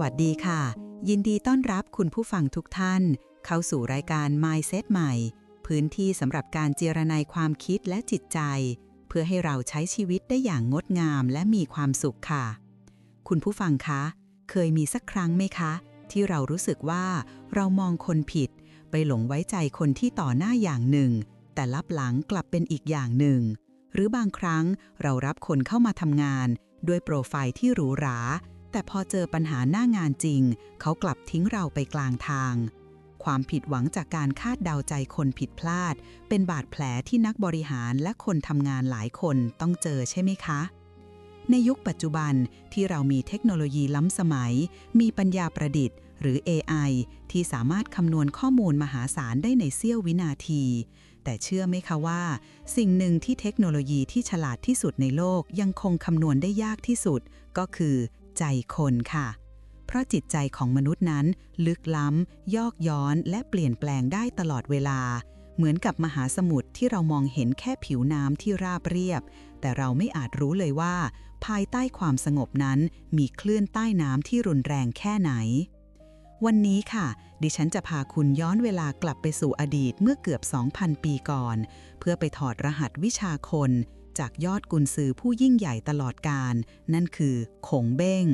วัสดีค่ะ ยินดีต้อนรับคุณผู้ฟังทุกท่าน เข้าสู่รายการ Mindset ใหม่ พื้นที่สำหรับการเจรนายความคิดและจิตใจ เพื่อให้เราใช้ชีวิตได้อย่างงดงามและมีความสุขค่ะ คุณผู้ฟังคะ เคยมีสักครั้งไหมคะ ที่เรารู้สึกว่าเรามองคนผิด ไปหลงไว้ใจคนที่ต่อหน้าอย่างหนึ่ง แต่ลับหลังกลับเป็นอีกอย่างหนึ่ง หรือบางครั้งเรารับคนเข้ามาทำงาน ด้วยโปรไฟล์ที่หรูหรา แต่พอเจอปัญหาหน้างานจริง เขากลับทิ้งเราไปกลางทาง ความผิดหวังจากการคาดเดาใจคนผิดพลาด เป็นบาดแผลที่นักบริหารและคนทำงานหลายคนต้องเจอใช่ไหมคะ ในยุคปัจจุบันที่เรามีเทคโนโลยีล้ำสมัย มีปัญญาประดิษฐ์ หรือ AI ที่สามารถคำนวณข้อมูลมหาศาลได้ในเสี้ยววินาที แต่เชื่อไหมคะว่า สิ่งหนึ่งที่เทคโนโลยีที่ฉลาดที่สุดในโลกยังคงคำนวณได้ยากที่สุด ก็คือ ใจคนค่ะ เพราะจิตใจของมนุษย์นั้น ลึกล้ำ ยอกย้อนและเปลี่ยนแปลงได้ตลอดเวลา เหมือนกับมหาสมุทรที่เรามองเห็นแค่ผิวน้ำที่ราบเรียบ แต่เราไม่อาจรู้เลยว่า ภายใต้ความสงบนั้นมีคลื่นใต้น้ำที่รุนแรงแค่ไหนวันนี้ค่ะ ดิฉันจะพาคุณย้อนเวลากลับไปสู่อดีตเมื่อเกือบ 2,000 ปีก่อน เพื่อไปถอดรหัสวิชาคน จากยอดกุนซือผู้ยิ่งใหญ่ตลอดการ นั่นคือขงเบ้ง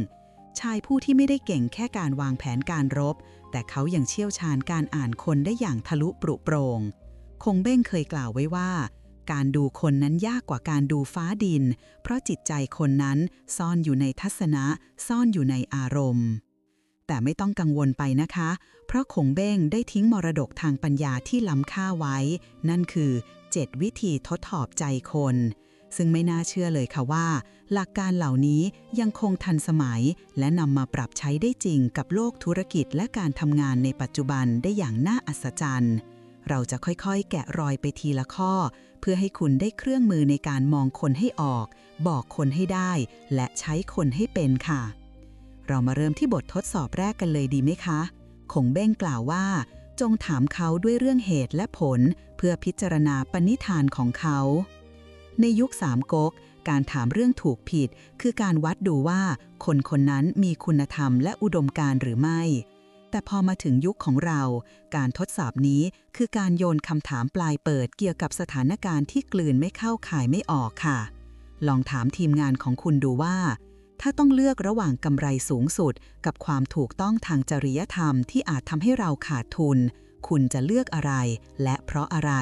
ชายผู้ที่ไม่ได้เก่งแค่การวางแผนการรบ แต่เขายังเชี่ยวชาญการอ่านคนได้อย่างทะลุปรุโปรงคงเบ้งเคยกล่าวไว้ว่า การดูคนนั้นยากกว่าการดูฟ้าดิน เพราะจิตใจคนนั้นซ่อนอยู่ในทัศนะ ซ่อนอยู่ในอารมณ์แต่ไม่ต้องกังวลไปนะคะ เพราะคงเบ้งได้ทิ้งมรดกทางปัญญาที่ล้ำค่าไว้ นั่นคือ 7 วิธีทดสอบใจคน ซึ่งไม่น่าเชื่อเลยค่ะว่า หลักการเหล่านี้ยังคงทันสมัย และนำมาปรับใช้ได้จริงกับโลกธุรกิจและการทำงานในปัจจุบันได้อย่างน่าอัศจรรย์ เราจะค่อยๆ แกะรอยไปทีละข้อ เพื่อให้คุณได้เครื่องมือในการมองคนให้ออก บอกคนให้ได้ และใช้คนให้เป็นค่ะ เรามาเริ่มที่บททดสอบแรกกันเลยดีไหมคะคงเบ้งกล่าวว่า จงถามเขาด้วยเรื่องเหตุและผล เพื่อพิจารณาปณิธานของเขา ในยุคสามก๊กการถามเรื่องถูกผิด คือการวัดดูว่าคนคนนั้นมีคุณธรรมและอุดมการหรือไม่ แต่พอมาถึงยุคของเรา การทดสอบนี้คือการโยนคำถามปลายเปิดเกี่ยวกับสถานการณ์ที่กลืนไม่เข้าข่ายไม่ออกค่ะ ลองถามทีมงานของคุณดูว่า ถ้าต้องเลือกระหว่างกำไรสูงสุด กับความถูกต้องทางจริยธรรมที่อาจทำให้เราขาดทุน คุณจะเลือกอะไรและเพราะอะไร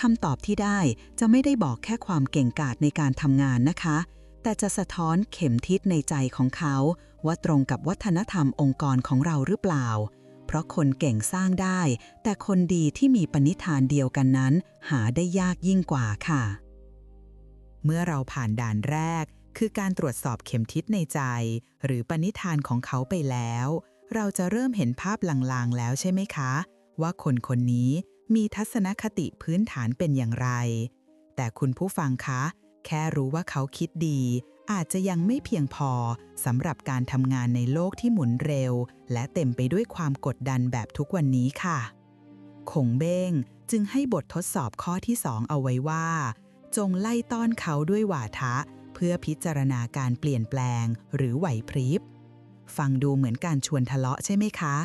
คำตอบที่ได้จะไม่ได้บอกแค่ความเก่งกาจในการทำงานนะคะ แต่จะสะท้อนเข็มทิศในใจของเขา ว่าตรงกับวัฒนธรรมองค์กรของเราหรือเปล่า เพราะคนเก่งสร้างได้ แต่คนดีที่มีปณิธานเดียวกันนั้น หาได้ยากยิ่งกว่าค่ะ เมื่อเราผ่านด่านแรก คือการตรวจสอบเข็มทิศในใจ หรือปณิธานของเขาไปแล้ว เราจะเริ่มเห็นภาพลางๆแล้วใช่ไหมคะ ว่าคนคนนี้ มีทัศนคติพื้นฐานเป็นอย่างไร แต่คุณผู้ฟังคะ แค่รู้ว่าเขาคิดดี อาจจะยังไม่เพียงพอสำหรับการทำงานในโลกที่หมุนเร็ว และเต็มไปด้วยความกดดันแบบทุกวันนี้ค่ะคงเบ้งจึงให้บททดสอบข้อที่สองเอาไว้ว่า จงไล่ต้อนเขาด้วยวาทะ เพื่อพิจารณาการเปลี่ยนแปลง หรือไหวพริบฟังดูเหมือนการชวนทะเลาะใช่ไหมคะ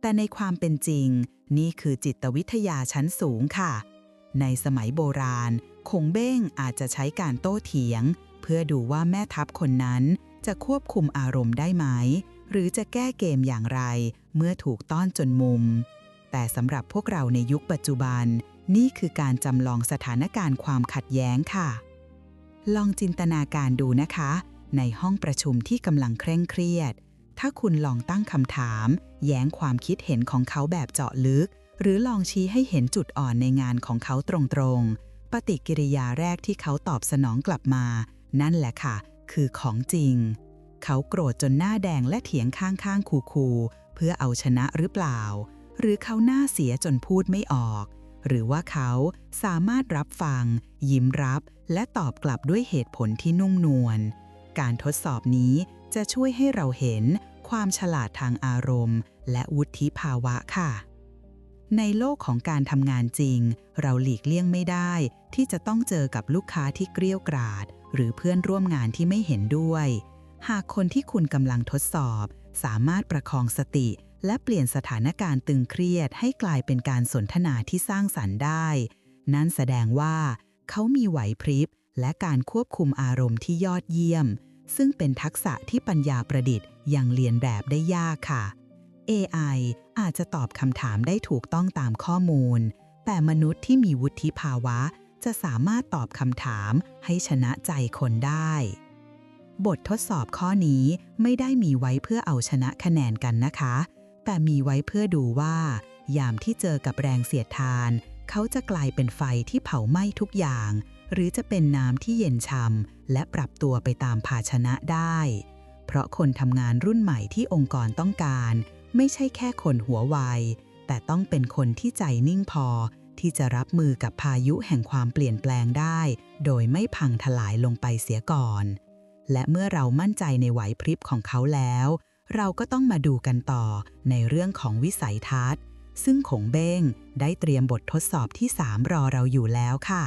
แต่ในความเป็นจริง นี่คือจิตวิทยาชั้นสูงค่ะ ในสมัยโบราณ คงเบ้งอาจจะใช้การโต้เถียง เพื่อดูว่าแม่ทัพคนนั้นจะควบคุมอารมณ์ได้ไหม หรือจะแก้เกมอย่างไร เมื่อถูกต้อนจนมุม แต่สำหรับพวกเราในยุคปัจจุบัน นี่คือการจำลองสถานการณ์ความขัดแย้งค่ะ ลองจินตนาการดูนะคะ ในห้องประชุมที่กำลังเคร่งเครียด ถ้าคุณลองตั้งคำถาม แย้งความคิดเห็นของเขาแบบเจาะลึก หรือลองชี้ให้เห็นจุดอ่อนในงานของเขาตรงๆ ปฏิกิริยาแรกที่เขาตอบสนองกลับมา นั่นแหละค่ะ คือของจริง เขาโกรธจนหน้าแดงและเถียงข้างๆคูๆเพื่อเอาชนะหรือเปล่า หรือเขาหน้าเสียจนพูดไม่ออก หรือว่าเขาสามารถรับฟัง ยิ้มรับ และตอบกลับด้วยเหตุผลที่นุ่มนวลการทดสอบนี้ จะช่วยให้เราเห็นความฉลาดทางอารมณ์ และวุฒิภาวะค่ะ ในโลกของการทำงานจริง เราหลีกเลี่ยงไม่ได้ ที่จะต้องเจอกับลูกค้าที่เกรี้ยวกราด หรือเพื่อนร่วมงานที่ไม่เห็นด้วย หากคนที่คุณกำลังทดสอบ สามารถประคองสติ และเปลี่ยนสถานการณ์ตึงเครียด ให้กลายเป็นการสนทนาที่สร้างสรรค์ได้ นั่นแสดงว่า เขามีไหวพริบและการควบคุมอารมณ์ที่ยอดเยี่ยม ซึ่งเป็นทักษะที่ปัญญาประดิษฐ์ยังเรียนแบบได้ยากค่ะ AI อาจจะตอบคำถามได้ถูกต้องตามข้อมูล แต่มนุษย์ที่มีวุฒิภาวะ จะสามารถตอบคำถามให้ชนะใจคนได้ บททดสอบข้อนี้ไม่ได้มีไว้เพื่อเอาชนะคะแนนกันนะคะ แต่มีไว้เพื่อดูว่า ยามที่เจอกับแรงเสียดทาน เขาจะกลายเป็นไฟที่เผาไหม้ทุกอย่าง หรือจะเป็นน้ำที่เย็นช่ำและปรับตัวไปตามภาชนะได้ เพราะคนทำงานรุ่นใหม่ที่องค์กรต้องการ ไม่ใช่แค่คนหัวไว แต่ต้องเป็นคนที่ใจนิ่งพอ ที่จะรับมือกับพายุแห่งความเปลี่ยนแปลงได้ โดยไม่พังทลายลงไปเสียก่อน และเมื่อเรามั่นใจในไหวพริบของเขาแล้ว เราก็ต้องมาดูกันต่อในเรื่องของวิสัยทัศน์ซึ่งขงเบ้งได้เตรียมบททดสอบที่ 3 รอเราอยู่แล้วค่ะ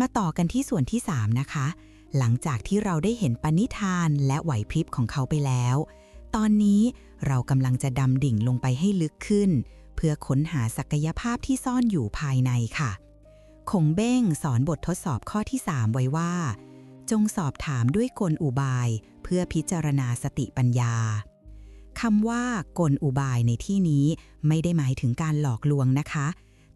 มาต่อกันที่ส่วนที่ 3 นะคะ หลังจากที่เราได้เห็นปณิธานและไหวพริบของเขาไปแล้ว ตอนนี้เรากำลังจะดำดิ่งลงไปให้ลึกขึ้น เพื่อค้นหาศักยภาพที่ซ่อนอยู่ภายในค่ะคงเบ้งสอนบททดสอบข้อที่ 3 ไว้ว่า จงสอบถามด้วยกลอุบาย เพื่อพิจารณาสติปัญญาคำว่ากลอุบายในที่นี้ไม่ได้หมายถึงการหลอกลวงนะคะ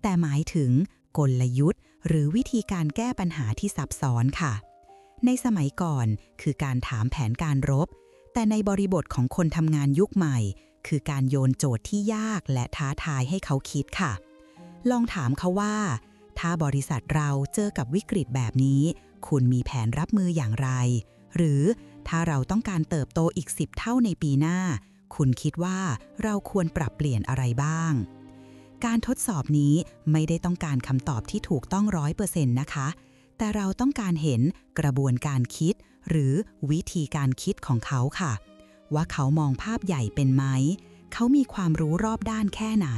แต่หมายถึงกลยุทธ์ หรือวิธีการแก้ปัญหาที่ซับซ้อนค่ะ ในสมัยก่อนคือการถามแผนการรบ แต่ในบริบทของคนทำงานยุคใหม่ คือการโยนโจทย์ที่ยากและท้าทายให้เขาคิดค่ะ ลองถามเขาว่า ถ้าบริษัทเราเจอกับวิกฤตแบบนี้ คุณมีแผนรับมืออย่างไร หรือถ้าเราต้องการเติบโตอีก 10 เท่าในปีหน้า คุณคิดว่าเราควรปรับเปลี่ยนอะไรบ้าง การทดสอบนี้ไม่ได้ต้องการคำตอบที่ถูกต้องร้อยเปอร์เซ็นต์นะคะ แต่เราต้องการเห็นกระบวนการคิด หรือวิธีการคิดของเขาค่ะ ว่าเขามองภาพใหญ่เป็นไหม เขามีความรู้รอบด้านแค่ไหน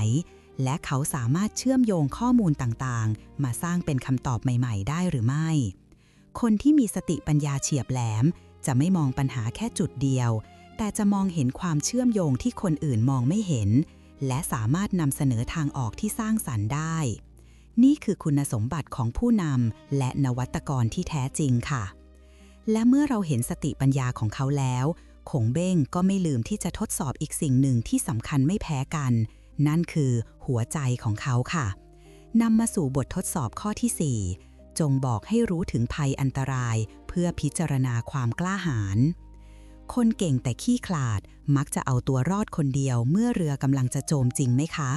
และเขาสามารถเชื่อมโยงข้อมูลต่างๆ มาสร้างเป็นคำตอบใหม่ ๆ ได้หรือไม่ คนที่มีสติปัญญาเฉียบแหลม จะไม่มองปัญหาแค่จุดเดียว แต่จะมองเห็นความเชื่อมโยงที่คนอื่นมองไม่เห็น และสามารถนำเสนอทางออกที่สร้างสรรค์ได้ นี่คือคุณสมบัติของผู้นำและนวัตกรที่แท้จริงค่ะ และเมื่อเราเห็นสติปัญญาของเขาแล้วคงเบ้งก็ไม่ลืมที่จะทดสอบอีกสิ่งหนึ่งที่สำคัญไม่แพ้กัน นั่นคือหัวใจของเขาค่ะนำมาสู่บททดสอบข้อที่ 4 จงบอกให้รู้ถึงภัยอันตราย เพื่อพิจารณาความกล้าหาญ คนเก่งแต่ขี้ขลาด มักจะเอาตัวรอดคนเดียวเมื่อเรือกำลังจะโจมจริงไหมคะ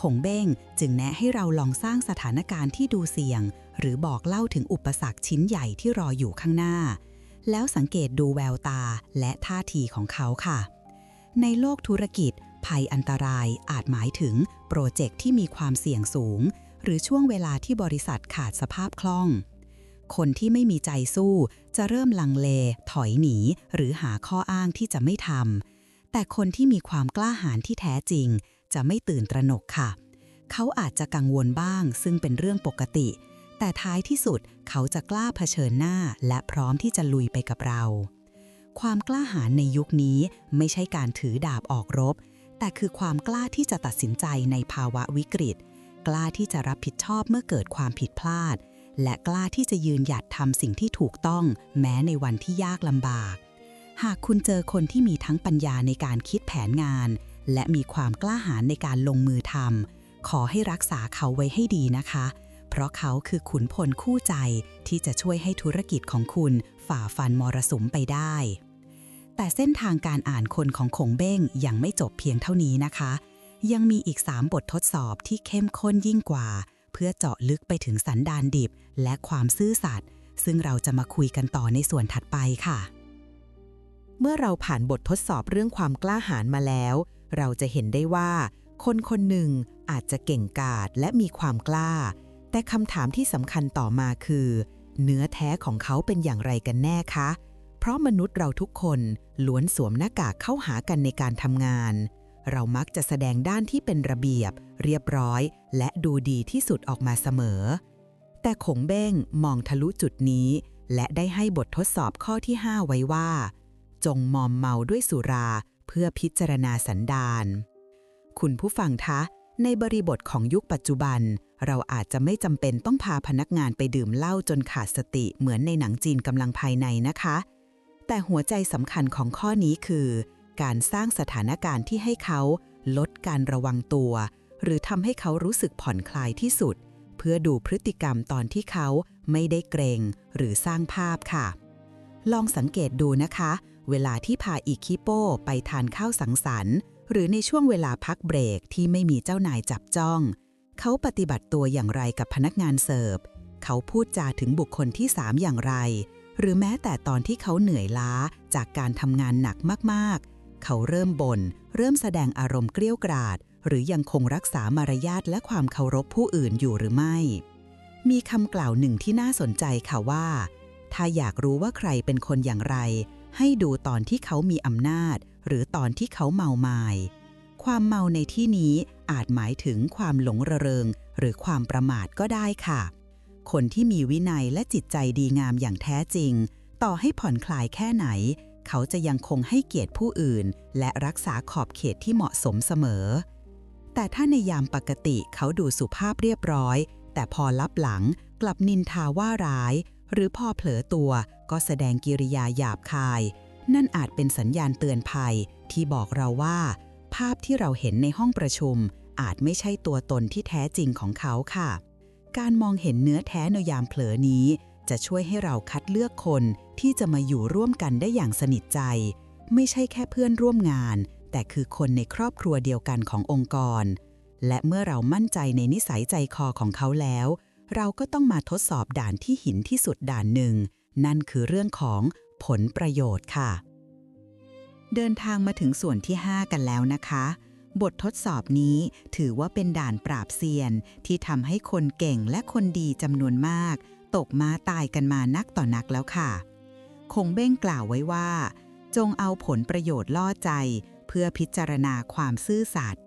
คงเบ้งจึงแนะให้เราลองสร้างสถานการณ์ที่ดูเสี่ยง หรือบอกเล่าถึงอุปสรรคชิ้นใหญ่ที่รออยู่ข้างหน้า แล้วสังเกตดูแววตาและท่าทีของเขาค่ะ ในโลกธุรกิจ ภัยอันตรายอาจหมายถึง โปรเจกต์ที่มีความเสี่ยงสูง หรือช่วงเวลาที่บริษัทขาดสภาพคล่อง คนที่ไม่มีใจสู้ จะเริ่มลังเล ถอยหนี หรือหาข้ออ้างที่จะไม่ทำแต่คนที่มีความกล้าหาญที่แท้จริง จะไม่ตื่นตระหนกค่ะ เขาอาจจะกังวลบ้าง ซึ่งเป็นเรื่องปกติ แต่ท้ายที่สุดเขาจะกล้าเผชิญหน้า และพร้อมที่จะลุยไปกับเรา ความกล้าหาญในยุคนี้ไม่ใช่การถือดาบออกรบ แต่คือความกล้าที่จะตัดสินใจในภาวะวิกฤต กล้าที่จะรับผิดชอบเมื่อเกิดความผิดพลาด และกล้าที่จะยืนหยัดทำสิ่งที่ถูกต้อง แม้ในวันที่ยากลำบาก หากคุณเจอคนที่มีทั้งปัญญาในการคิดแผนงาน และมีความกล้าหาญในการลงมือทำขอให้รักษาเขาไว้ให้ดีนะคะ เพราะเขาคือขุนพลคู่ใจที่จะช่วยให้ธุรกิจของคุณฝ่าฟันมรสุมไปได้ แต่เส้นทางการอ่านคนของคงเบ้งยังไม่จบเพียงเท่านี้นะคะ ยังมีอีก 3 บททดสอบที่เข้มข้นยิ่งกว่า พื่อเจาะลึกไปถึงสันดานดิบและความซื่อสัตย์ซึ่งเราจะมาคุยกันต่อในส่วนถัดไปค่ะ เมื่อเราผ่านบททดสอบเรื่องความกล้าหาญมาแล้ว เราจะเห็นได้ว่า คนคนหนึ่งอาจจะเก่งกาจและมีความกล้า แต่คำถามที่สำคัญต่อมาคือ เนื้อแท้ของเขาเป็นอย่างไรกันแน่คะ เพราะมนุษย์เราทุกคนล้วนสวมหน้ากากเข้าหากันในการทำงาน เรามักจะแสดงด้านที่เป็นระเบียบ เรียบร้อย และดูดีที่สุดออกมาเสมอ แต่ขงเบ้งมองทะลุจุดนี้ และได้ให้บททดสอบข้อที่ 5 ไว้ว่า จงมอมเมาด้วยสุราเพื่อพิจารณาสันดานคุณผู้ฟังคะ ในบริบทของยุคปัจจุบัน เราอาจจะไม่จำเป็นต้องพาพนักงานไปดื่มเหล้าจนขาดสติเหมือนในหนังจีนกำลังภายในนะคะ แต่หัวใจสำคัญของข้อนี้คือ การสร้างสถานการณ์ที่ให้เขาลดการระวังตัว หรือทำให้เขารู้สึกผ่อนคลายที่สุด เพื่อดูพฤติกรรมตอนที่เขาไม่ได้เกรงหรือสร้างภาพค่ะ ลองสังเกตดูนะคะ เวลาที่พาอีคิโป้ไปทานข้าวสังสรรค์ หรือในช่วงเวลาพักเบรกที่ไม่มีเจ้านายจับจ้อง เขาปฏิบัติตัวอย่างไรกับพนักงานเสิร์ฟ เขาพูดจาถึงบุคคลที่สามอย่างไรหรือแม้แต่ตอนที่เขาเหนื่อยล้าจากการทำงานหนักมากๆ เขาเริ่มบน่นเริ่มแสดงอารมณ์เกลี้ยวกราด หรือยังคงรักษามารยาทและความเคารพผู้อื่นอยู่หรือไม่ มีคำกล่าวหนึ่งที่น่าสนใจค่ะว่า ถ้าอยากรู้ว่าใครเป็นคนอย่างไร ให้ดูตอนที่เขามีอำนาจ หรือตอนที่เขาเมามาย ความเมาในที่นี้อาจหมายถึงความหลงระเริง หรือความประมาทก็ได้ค่ะ คนที่มีวินัยและจิตใจดีงามอย่างแท้จริง ต่อให้ผ่อนคลายแค่ไหน เขาจะยังคงให้เกียรติผู้อื่น และรักษาขอบเขตที่เหมาะสมเสมอ แต่ถ้าในยามปกติเขาดูสุภาพเรียบร้อย แต่พอลับหลังกลับนินทาว่าร้าย หรือพอเผลอตัวก็แสดงกิริยาหยาบคาย นั่นอาจเป็นสัญญาณเตือนภัย ที่บอกเราว่า ภาพที่เราเห็นในห้องประชุม อาจไม่ใช่ตัวตนที่แท้จริงของเขาค่ะ การมองเห็นเนื้อแท้ในยามเผลอนี้ จะช่วยให้เราคัดเลือกคนที่จะมาอยู่ร่วมกันได้อย่างสนิทใจ ไม่ใช่แค่เพื่อนร่วมงาน แต่คือคนในครอบครัวเดียวกันขององค์กร และเมื่อเรามั่นใจในนิสัยใจคอของเขาแล้ว เราก็ต้องมาทดสอบด่านที่หินที่สุดด่านหนึ่ง นั่นคือเรื่องของผลประโยชน์ค่ะ เดินทางมาถึงส่วนที่ 5 กันแล้วนะคะบททดสอบนี้ถือว่าเป็นด่านปราบเซียนที่ทำให้คนเก่งและคนดีจำนวนมาก ตกมาตายกันมานักต่อนักแล้วค่ะ คงเบ้งกล่าวไว้ว่า จงเอาผลประโยชน์ล่อใจ เพื่อพิจารณาความซื่อสัตย์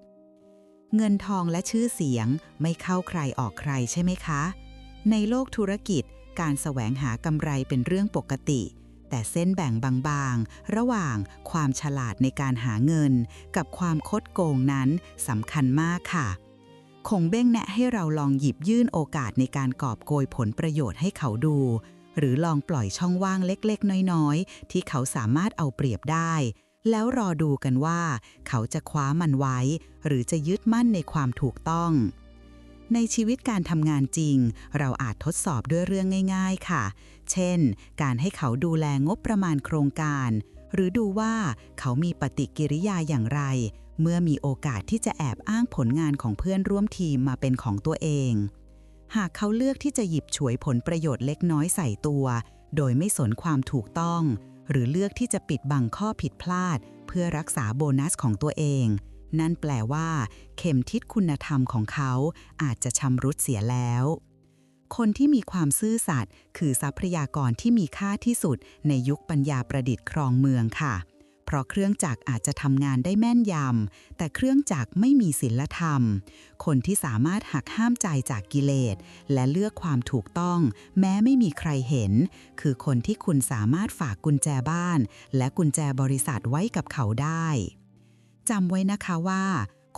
เงินทองและชื่อเสียงไม่เข้าใครออกใครใช่ไหมคะ ในโลกธุรกิจการแสวงหากำไรเป็นเรื่องปกติ แต่เส้นแบ่งบางๆ ระหว่างความฉลาดในการหาเงิน กับความคดโกงนั้นสำคัญมากค่ะ คงเบ้งแนะให้เราลองหยิบยื่นโอกาสในการกอบโกยผลประโยชน์ให้เขาดู หรือลองปล่อยช่องว่างเล็กๆ น้อยๆ ที่เขาสามารถเอาเปรียบได้ แล้วรอดูกันว่า เขาจะคว้ามันไว้ หรือจะยึดมั่นในความถูกต้อง ในชีวิตการทำงานจริง เราอาจทดสอบด้วยเรื่องง่าย ๆ ค่ะ เช่น การให้เขาดูแลงบประมาณโครงการ หรือดูว่าเขามีปฏิกิริยาอย่างไร เมื่อมีโอกาสที่จะแอบอ้างผลงานของเพื่อนร่วมทีมมาเป็นของตัวเอง หากเขาเลือกที่จะหยิบฉวยผลประโยชน์เล็กน้อยใส่ตัว โดยไม่สนความถูกต้อง หรือเลือกที่จะปิดบังข้อผิดพลาด เพื่อรักษาโบนัสของตัวเอง นั่นแปลว่า เข็มทิศคุณธรรมของเขาอาจจะชำรุดเสียแล้วคนที่มีความซื่อสัตย์คือทรัพยากรที่มีค่าที่สุดในยุคปัญญาประดิษฐ์ครองเมืองค่ะ เพราะเครื่องจักรอาจจะทำงานได้แม่นยำ แต่เครื่องจักรไม่มีศีลธรรม คนที่สามารถหักห้ามใจจากกิเลส และเลือกความถูกต้อง แม้ไม่มีใครเห็น คือคนที่คุณสามารถฝากกุญแจบ้าน และกุญแจบริษัทไว้กับเขาได้จำไว้นะคะว่า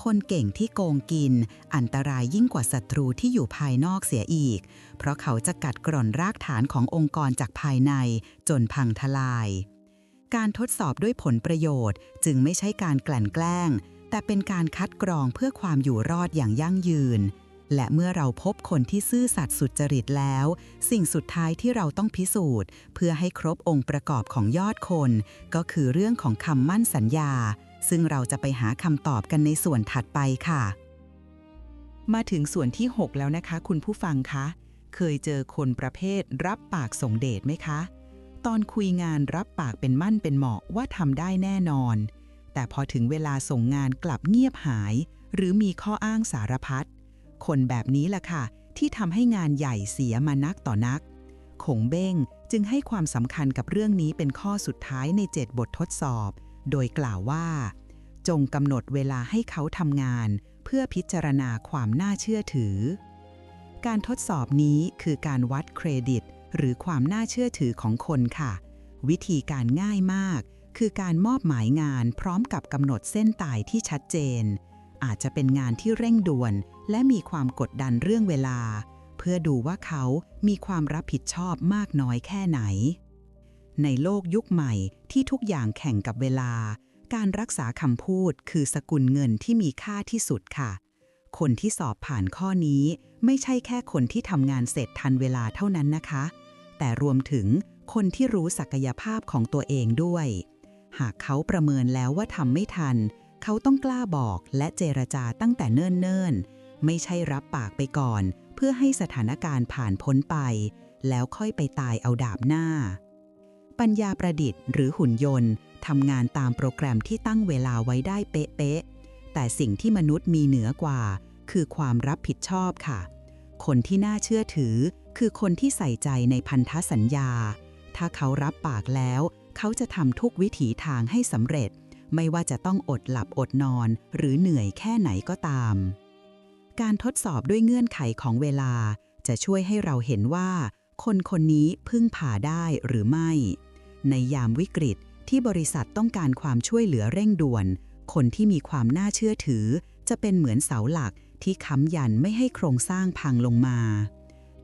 คนเก่งที่โกงกิน อันตรายยิ่งกว่าศัตรูที่อยู่ภายนอกเสียอีก เพราะเขาจะกัดกร่อนรากฐานขององค์กรจากภายในจนพังทลาย การทดสอบด้วยผลประโยชน์ จึงไม่ใช่การกลั่นแกล้ง แต่เป็นการคัดกรองเพื่อความอยู่รอดอย่างยั่งยืน และเมื่อเราพบคนที่ซื่อสัตย์สุจริตแล้ว สิ่งสุดท้ายที่เราต้องพิสูจน์ เพื่อให้ครบองค์ประกอบของยอดคน ก็คือเรื่องของคำมั่นสัญญา ซึ่งเราจะไปหาคำตอบกันในส่วนถัดไปค่ะ มาถึงส่วนที่ 6 แล้วนะคะ คุณผู้ฟังคะ เคยเจอคนประเภทรับปากส่งเดชไหมคะ ตอนคุยงานรับปากเป็นมั่นเป็นเหมาะว่าทำได้แน่นอน แต่พอถึงเวลาส่งงานกลับเงียบหาย หรือมีข้ออ้างสารพัดคนแบบนี้แหละค่ะ ที่ทำให้งานใหญ่เสียมานักต่อนักขงเบ้งจึงให้ความสำคัญกับเรื่องนี้เป็นข้อสุดท้ายใน 7 บททดสอบ โดยกล่าวว่า จงกำหนดเวลาให้เขาทำงาน เพื่อพิจารณาความน่าเชื่อถือ การทดสอบนี้คือการวัดเครดิต หรือความน่าเชื่อถือของคนค่ะ วิธีการง่ายมาก คือการมอบหมายงานพร้อมกับกำหนดเส้นตายที่ชัดเจน อาจจะเป็นงานที่เร่งด่วน และมีความกดดันเรื่องเวลา เพื่อดูว่าเขามีความรับผิดชอบมากน้อยแค่ไหน ในโลกยุคใหม่ที่ทุกอย่างแข่งกับเวลา การรักษาคำพูดคือสกุลเงินที่มีค่าที่สุดค่ะคนที่สอบผ่านข้อนี้ ไม่ใช่แค่คนที่ทำงานเสร็จทันเวลาเท่านั้นนะคะ แต่รวมถึงคนที่รู้ศักยภาพของตัวเองด้วย หากเขาประเมินแล้วว่าทำไม่ทัน เขาต้องกล้าบอกและเจรจาตั้งแต่เนิ่นๆ ไม่ใช่รับปากไปก่อน เพื่อให้สถานการณ์ผ่านพ้นไป แล้วค่อยไปตายเอาดาบหน้า ปัญญาประดิษฐ์หรือหุ่นยนต์ทำงานตามโปรแกรมที่ตั้งเวลาไว้ได้เป๊ะๆแต่สิ่งที่มนุษย์มีเหนือกว่า คือความรับผิดชอบค่ะ คนที่น่าเชื่อถือ คือคนที่ใส่ใจในพันธสัญญา ถ้าเขารับปากแล้ว เขาจะทำทุกวิถีทางให้สำเร็จ ไม่ว่าจะต้องอดหลับอดนอน หรือเหนื่อยแค่ไหนก็ตาม การทดสอบด้วยเงื่อนไขของเวลา จะช่วยให้เราเห็นว่า คนคนนี้พึ่งผ่าได้หรือไม่ ในยามวิกฤตที่บริษัทต้องการความช่วยเหลือเร่งด่วน คนที่มีความน่าเชื่อถือ จะเป็นเหมือนเสาหลัก ที่ค้ำยันไม่ให้โครงสร้างพังลงมา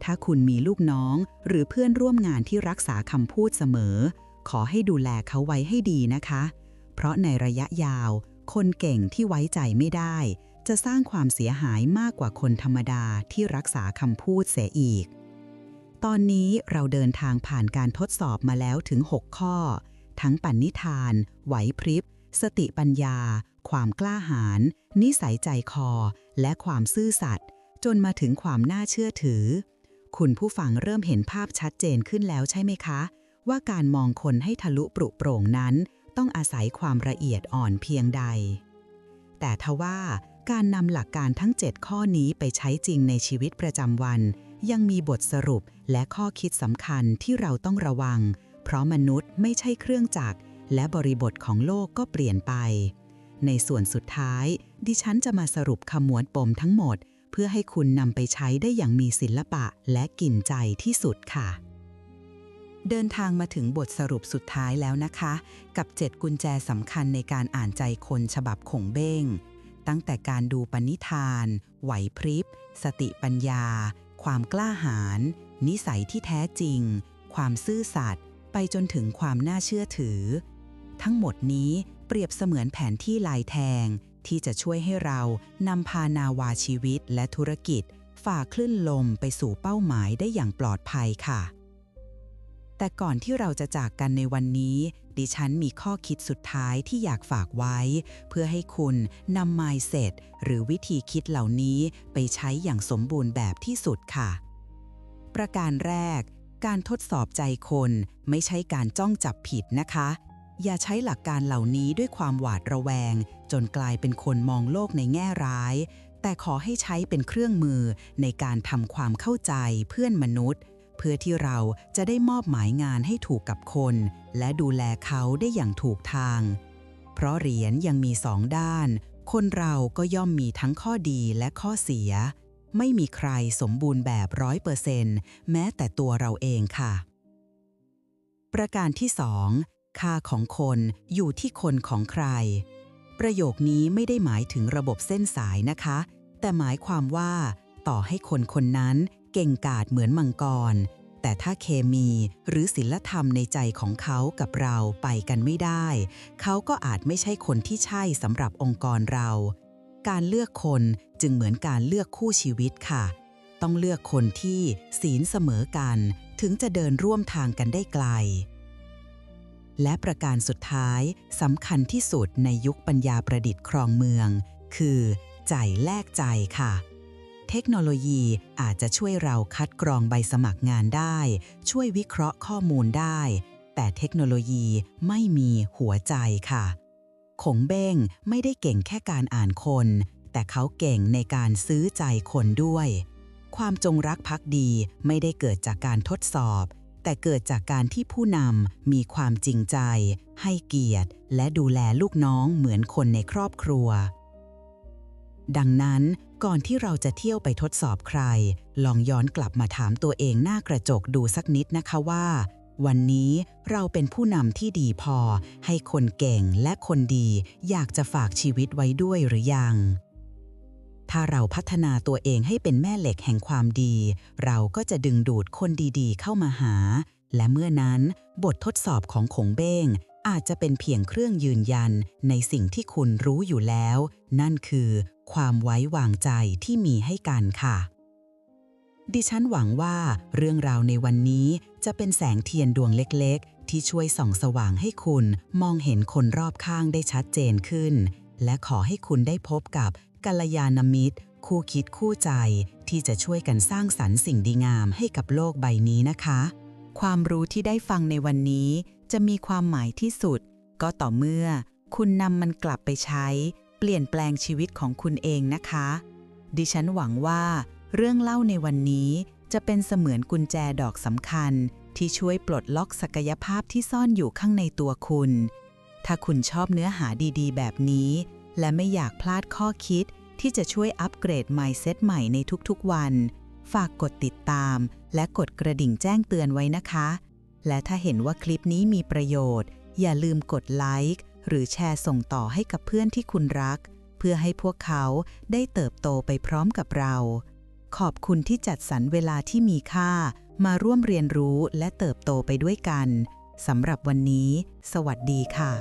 ถ้าคุณมีลูกน้องหรือเพื่อนร่วมงานที่รักษาคำพูดเสมอ ขอให้ดูแลเขาไว้ให้ดีนะคะ เพราะในระยะยาว คนเก่งที่ไว้ใจไม่ได้ จะสร้างความเสียหายมากกว่าคนธรรมดาที่รักษาคำพูดเสียอีก ตอนนี้เราเดินทางผ่านการทดสอบมาแล้วถึง 6 ข้อ ทั้งปันนิธาน ไหวพริบ สติปัญญา ความกล้าหาญนิสัยใจคอ และความซื่อสัตย์จนมาถึงความน่าเชื่อถือ คุณผู้ฟังเริ่มเห็นภาพชัดเจนขึ้นแล้วใช่ไหมคะ ว่าการมองคนให้ทะลุปรุโปร่งนั้น ต้องอาศัยความละเอียดอ่อนเพียงใด แต่ทว่าการนำหลักการทั้ง 7 ข้อนี้ไปใช้จริงในชีวิตประจำวัน ยังมีบทสรุปและข้อคิดสำคัญที่เราต้องระวัง เพราะมนุษย์ไม่ใช่เครื่องจักรและบริบทของโลกก็เปลี่ยนไป ในส่วนสุดท้าย ดิฉันจะมาสรุปขมวดปมทั้งหมด เพื่อให้คุณนำไปใช้ได้อย่างมีศิลปะและกลิ่นใจที่สุดค่ะ เดินทางมาถึงบทสรุปสุดท้ายแล้วนะคะ กับ 7 กุญแจสำคัญในการอ่านใจคนฉบับขงเบ้ง ตั้งแต่การดูปณิธาน ไหวพริบ สติปัญญา ความกล้าหาญนิสัยที่แท้จริง ความซื่อสัตย์ไปจนถึงความน่าเชื่อถือ ทั้งหมดนี้ เปรียบเสมือนแผนที่ลายแทง ที่จะช่วยให้เรานำพานาวาชีวิตและธุรกิจ ฝ่าคลื่นลมไปสู่เป้าหมายได้อย่างปลอดภัยค่ะ แต่ก่อนที่เราจะจากกันในวันนี้ ดิฉันมีข้อคิดสุดท้ายที่อยากฝากไว้ เพื่อให้คุณนำ mindset หรือวิธีคิดเหล่านี้ไปใช้อย่างสมบูรณ์แบบที่สุดค่ะ ประการแรก การทดสอบใจคนไม่ใช่การจ้องจับผิดนะคะ อย่าใช้หลักการเหล่านี้ด้วยความหวาดระแวง จนกลายเป็นคนมองโลกในแง่ร้าย แต่ขอให้ใช้เป็นเครื่องมือในการทำความเข้าใจเพื่อนมนุษย์ เพื่อที่เราจะได้มอบหมายงานให้ถูกกับคน และดูแลเขาได้อย่างถูกทาง เพราะเหรียญยังมีสองด้าน คนเราก็ย่อมมีทั้งข้อดีและข้อเสีย ไม่มีใครสมบูรณ์แบบร้อยเปอร์เซนต์แม้แต่ตัวเราเองค่ะ ประการที่สอง ค่าของคนอยู่ที่คนของใคร ประโยคนี้ไม่ได้หมายถึงระบบเส้นสายนะคะ แต่หมายความว่า ต่อให้คนคนนั้นเก่งกาจเหมือนมังกร แต่ถ้าเคมีหรือศิลธรรมในใจของเขากับเราไปกันไม่ได้ เขาก็อาจไม่ใช่คนที่ใช่สำหรับองค์กรเรา การเลือกคนจึงเหมือนการเลือกคู่ชีวิตค่ะ ต้องเลือกคนที่ศีลเสมอกัน ถึงจะเดินร่วมทางกันได้ไกล และประการสุดท้ายสำคัญที่สุดในยุคปัญญาประดิษฐ์ครองเมือง คือใจแลกใจค่ะ เทคโนโลยีอาจจะช่วยเราคัดกรองใบสมัครงานได้ ช่วยวิเคราะห์ข้อมูลได้ แต่เทคโนโลยีไม่มีหัวใจค่ะ ขงเบ้งไม่ได้เก่งแค่การอ่านคน แต่เขาเก่งในการซื้อใจคนด้วย ความจงรักภักดีไม่ได้เกิดจากการทดสอบ แต่เกิดจากการที่ผู้นำมีความจริงใจ ให้เกียรติ และดูแลลูกน้องเหมือนคนในครอบครัว ดังนั้นก่อนที่เราจะเที่ยวไปทดสอบใคร ลองย้อนกลับมาถามตัวเองหน้ากระจกดูสักนิดนะคะว่า วันนี้เราเป็นผู้นำที่ดีพอ ให้คนเก่งและคนดี อยากจะฝากชีวิตไว้ด้วยหรือยัง ถ้าเราพัฒนาตัวเองให้เป็นแม่เหล็กแห่งความดี เราก็จะดึงดูดคนดีๆ เข้ามาหา และเมื่อนั้นบททดสอบของขงเบ้ง อาจจะเป็นเพียงเครื่องยืนยันในสิ่งที่คุณรู้อยู่แล้ว นั่นคือ ความไว้วางใจที่มีให้กันค่ะ ดิฉันหวังว่าเรื่องราวในวันนี้จะเป็นแสงเทียนดวงเล็กๆ ที่ช่วยส่องสว่างให้คุณมองเห็นคนรอบข้างได้ชัดเจนขึ้น และขอให้คุณได้พบกับ กัลยาณมิตร คู่คิดคู่ใจที่จะช่วยกันสร้างสรรค์สิ่งดีงามให้กับโลกใบนี้นะคะ ความรู้ที่ได้ฟังในวันนี้ จะมีความหมายที่สุด ก็ต่อเมื่อ คุณนำมันกลับไปใช้ เปลี่ยนแปลงชีวิตของคุณเองนะคะ ดิฉันหวังว่า เรื่องเล่าในวันนี้จะเป็นเสมือนกุญแจดอกสำคัญ ที่ช่วยปลดล็อกศักยภาพที่ซ่อนอยู่ข้างในตัวคุณ ถ้าคุณชอบเนื้อหาดีๆ แบบนี้ และไม่อยากพลาดข้อคิดที่จะช่วยอัปเกรด mindset ใหม่ในทุกๆวัน ฝากกดติดตาม และกดกระดิ่งแจ้งเตือนไว้นะคะ และถ้าเห็นว่าคลิปนี้มีประโยชน์ อย่าลืมกดไลค์หรือแชร์ส่งต่อให้กับเพื่อนที่คุณรัก เพื่อให้พวกเขาได้เติบโตไปพร้อมกับเรา ขอบคุณที่จัดสรรเวลาที่มีค่า มาร่วมเรียนรู้และเติบโตไปด้วยกันสำหรับวันนี้ สวัสดีค่ะ